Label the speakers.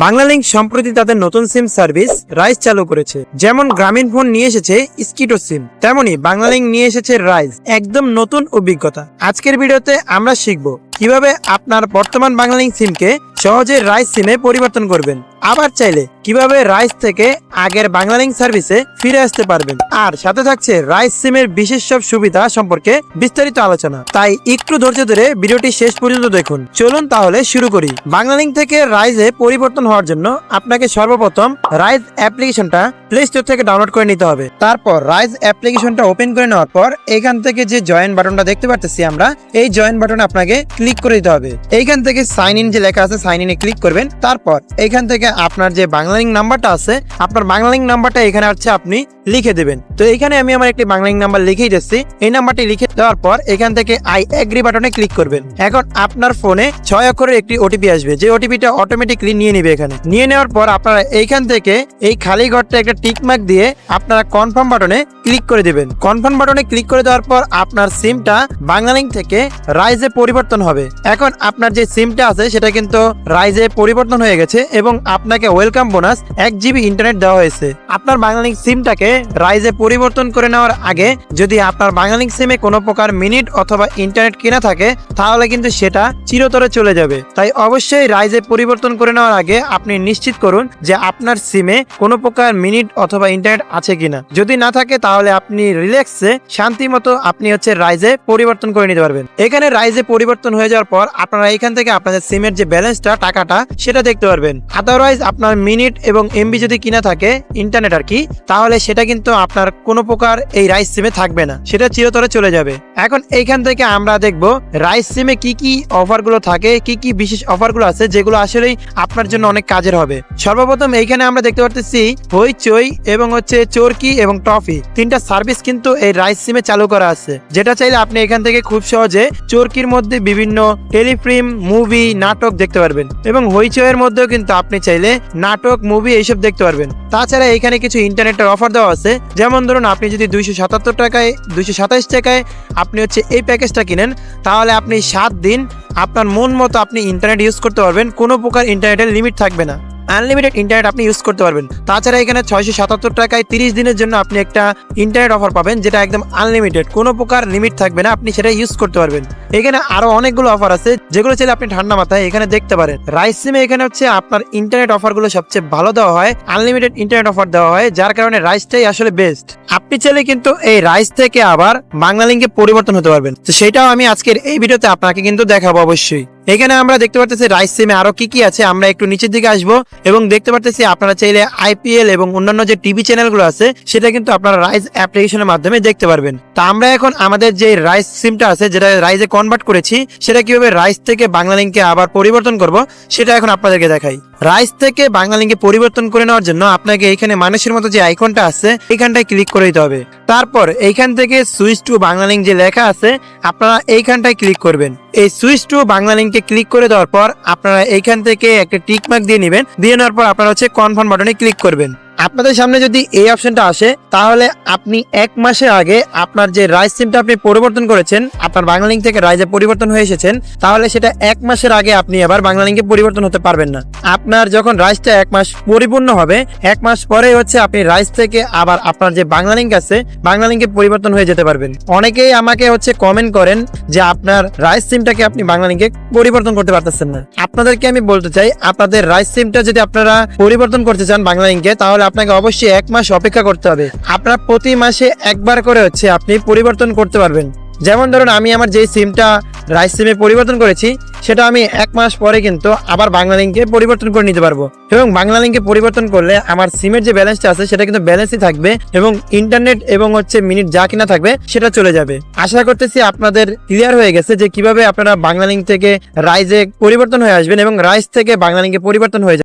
Speaker 1: বাংলালিংক সম্প্রতি তাদের নতুন সিম সার্ভিস রাইস চালু করেছে। যেমন গ্রামীণ ফোন নিয়ে এসেছে স্কিটো সিম, তেমনি বাংলালিংক নিয়ে এসেছে রাইস একদম নতুন অভিজ্ঞতা। আজকের ভিডিওতে আমরা শিখব কীভাবে আপনার বর্তমান বাংলালিংক সিমকে সহজে রাইস সিমে পরিবর্তন করবেন। আবার চাইলে কীভাবে রাইস থেকে আগের বাংলালিংক সার্ভিসে ফিরে আসতে পারবেন? আর সাথে থাকছে রাইজ সিমের বিশেষ সব সুবিধা সম্পর্কে বিস্তারিত আলোচনা। তাই একটু ধৈর্য ধরে ভিডিওটি শেষ পর্যন্ত দেখুন। চলুন তাহলে শুরু করি। বাংলালিংক থেকে রাইজে পরিবর্তন হওয়ার জন্য আপনাকে সর্বপ্রথম রাইজ অ্যাপ্লিকেশনটা প্লে স্টোর থেকে ডাউনলোড করে নিতে হবে। তারপর রাইজ অ্যাপ্লিকেশনটা ওপেন করে নেওয়ার পর এখান থেকে যে জয়েন বাটনটা দেখতে পারতেছি আমরা, এই জয়েন বাটনে আপনাকে ক্লিক করে দিতে হবে। এইখান থেকে সাইন ইন যে লেখা আছে সাইন ইনে ক্লিক করবেন। তারপর এইখান থেকে আপনার যে বাংলালিংক নাম্বারটা আছে, আপনার বাংলালিংক নাম্বারটা এখানে হচ্ছে আপনি লিখে দেবেন। তো এখানে আমি আমার একটি বাংলালিংক নাম্বার লিখেই দিচ্ছি। এই নাম্বারটি লিখে দেওয়ার পর এখান থেকে আই এগ্রি বাটনে ক্লিক করবেন। এখন আপনার ফোনে ছয় অক্ষরের একটি ওটিপি আসবে। যে ওটিপিটা অটোমেটিকলি নিয়ে নেবে এখানে। নিয়ে নেওয়ার পর আপনারা এইখান থেকে এই খালি ঘরটা একটা টিক মার্ক দিয়ে আপনারা কনফার্ম বাটনে ক্লিক করে দেবেন। কনফার্ম বাটনে ক্লিক করে দেওয়ার পর আপনার সিমটা বাংলালিংক থেকে রাইজে পরিবর্তন হবে। এখন আপনার যে সিমটা আছে, সেটা কিন্তু রাইজে পরিবর্তন হয়ে গেছে এবং আপনাকে ওয়েলকাম বোনাস এক জিবি ইন্টারনেট দেওয়া হয়েছে। আপনার বাংলালিংক সিমটাকে রাইজে পরিবর্তন করে নেওয়ার আগে যদি আপনার বাংলালিংক সিমে কোনো প্রকার মিনিট অথবা ইন্টারনেট কিনা থাকে, তাহলে কিন্তু সেটা চিরতরে চলে যাবে। তাই অবশ্যই রাইজে পরিবর্তন করে নেওয়ার আগে আপনি নিশ্চিত করুন যে আপনার সিমে কোনো প্রকার মিনিট অথবা ইন্টারনেট আছে কিনা। যদি না থাকে, তাহলে আপনি রিল্যাক্সে শান্তি মতো আপনি হচ্ছে রাইজে পরিবর্তন করে নিতে পারবেন। এখানে রাইজে পরিবর্তন হয়ে যাওয়ার পর আপনারা এখান থেকে আপনাদের সিমের যে ব্যালেন্সটা টাকাটা, সেটা দেখতে পারবেন। আদারওয়াইজ আপনার মিনিট এবং এমবি যদি কিনা থাকে ইন্টারনেট আর কি, তাহলে সেটা কিন্তু আপনার কোনো প্রকার এই রাইস সিমে থাকবে না। সেটা চিরতরে চলে যাবে। এখন এইখান থেকে আমরা দেখব রাইস সিমে কি কি অফারগুলো থাকে, কি কি বিশেষ অফারগুলো আছে, যেগুলো আসলেই আপনার জন্য অনেক কাজের হবে। সর্বপ্রথম এইখানে আমরা দেখতে পারতেছি হইচই এবং হচ্ছে চোরকি এবং টফি। তিনটা সার্ভিস কিন্তু এই রাইস সিমে চালু করা আছে। যেটা চাইলে আপনি এখান থেকে খুব সহজে চোরকির মধ্যে বিভিন্ন টেলিফিল্ম মুভি নাটক দেখতে পারবেন। এবং হইচইয়ের মধ্যেও কিন্তু আপনি চাইলে নাটক মুভি এইসব দেখতে পারবেন। তাছাড়া এখানে কিছু ইন্টারনেটের অফার দেওয়া আছে। যেমন ধরুন, আপনি যদি দুইশো সাতাত্তর টাকায়, দুইশো সাতাইশ টাকায় আপনি হচ্ছে এই প্যাকেজটা কিনেন, তাহলে আপনি সাত দিন আপনার মন মতো আপনি ইন্টারনেট ইউজ করতে পারবেন। কোনো প্রকার ইন্টারনেটের লিমিট থাকবে না। আনলিমিটেড ইন্টারনেট আপনি ইউজ করতে পারবেন। তাছাড়া এখানে ছয়শো সাতাত্তর টাকায় তিরিশ দিনের জন্য আপনি একটা ইন্টারনেট অফার পাবেন, যেটা একদম আনলিমিটেড কোনো প্রকার লিমিট থাকবে না, আপনি সেটা ইউজ করতে পারবেন। এখানে আরও অনেকগুলো অফার আছে, যেগুলো চাইলে আপনি ঠান্ডা মাথায় এখানে দেখতে পারেন। রাইস সিমে এখানে হচ্ছে আপনার ইন্টারনেট অফারগুলো সবচেয়ে ভালো দেওয়া হয় আনলিমিটেড ইন্টারনেট অফার দেওয়া হয়, যার কারণে রাইসটাই আসলে বেস্ট আপনি চাইলে কিন্তু এই রাইস থেকে আবার বাংলা লিঙ্কে পরিবর্তন হতে পারবেন। তো সেটাও আমি আজকের এই ভিডিওতে আপনাকে কিন্তু দেখাবো অবশ্যই। এখানে আমরা দেখতে পারতেছি রাইস সিমে আরও কি কি আছে, আমরা একটু নিচের দিকে আসব এবং দেখতে পারতেছি আপনারা চাইলে আইপিএল এবং অন্যান্য যে টিভি চ্যানেলগুলো আছে, সেটা কিন্তু আপনারা রাইস অ্যাপ্লিকেশনের মাধ্যমে দেখতে পারবেন। তা আমরা এখন আমাদের যে রাইস সিমটা আছে, যেটা রাইজে কনভার্ট করেছি, সেটা কীভাবে রাইস থেকে বাংলা লিঙ্কে আবার পরিবর্তন করব, সেটা এখন আপনাদেরকে দেখাই। রাইস থেকে বাংলা লিঙ্কে পরিবর্তন করে নেওয়ার জন্য আপনাকে এখানে মানুষের মতো যে আইকনটা আছে এখানটায় ক্লিক করে দিতে হবে। তারপর এইখান থেকে সুইচ টু বাংলা লিঙ্ক যে লেখা আছে, আপনারা এইখানটায় ক্লিক করবেন। এই সুইচ টু বাংলা লিঙ্কে ক্লিক করে দেওয়ার পর আপনারা এইখান থেকে একটা টিকমার্ক দিয়ে নেবেন। দিয়ে নেওয়ার পর আপনারা হচ্ছে কনফার্ম বাটনে ক্লিক করবেন। আপনাদের সামনে যদি এই অপশনটা আসে, তাহলে আপনি এক মাসের আগে আপনার যে রাইস সিমটা আপনি পরিবর্তন করেছেন, আপনার বাংলা লিঙ্ক থেকে রাইজে পরিবর্তন হয়ে এসেছেন, তাহলে সেটা এক মাসের আগে আপনি আবার বাংলা লিঙ্কে পরিবর্তন হতে পারবেন না। আপনার যখন রাইসটা এক মাস পরিপূর্ণ হবে, এক মাস পরে হচ্ছে আপনি রাইস থেকে আবার আপনার যে বাংলা লিঙ্ক আছে, বাংলা লিঙ্কে পরিবর্তন হয়ে যেতে পারবেন। অনেকেই আমাকে হচ্ছে কমেন্ট করেন যে আপনার রাইস সিমটাকে আপনি বাংলা লিঙ্কে পরিবর্তন করতে পারতেছেন না। আপনাদেরকে আমি বলতে চাই, আপনাদের রাইস সিমটা যদি আপনারা পরিবর্তন করতে চান বাংলা লিঙ্কে তাহলে আপনাকে অবশ্যই এক মাস অপেক্ষা করতে হবে। আপনার প্রতি মাসে একবার করে হচ্ছে আপনি পরিবর্তন করতে পারবেন। যেমন ধরুন, আমি আমার যেই সিমটা রাইস সিমে পরিবর্তন করেছি, সেটা আমি এক মাস পরে কিন্তু আবার বাংলা লিঙ্কে পরিবর্তন করে নিতে পারব। এবং বাংলা লিঙ্কে পরিবর্তন করলে আমার সিমের যে ব্যালেন্সটা আছে, সেটা কিন্তু ব্যালেন্সই থাকবে এবং ইন্টারনেট এবং হচ্ছে মিনিট যা কিনা থাকবে, সেটা চলে যাবে। আশা করতেছি আপনাদের ক্লিয়ার হয়ে গেছে যে কীভাবে আপনারা বাংলা লিঙ্ক থেকে রাইজে পরিবর্তন হয়ে আসবেন এবং রাইস থেকে বাংলা লিঙ্কে পরিবর্তন হয়ে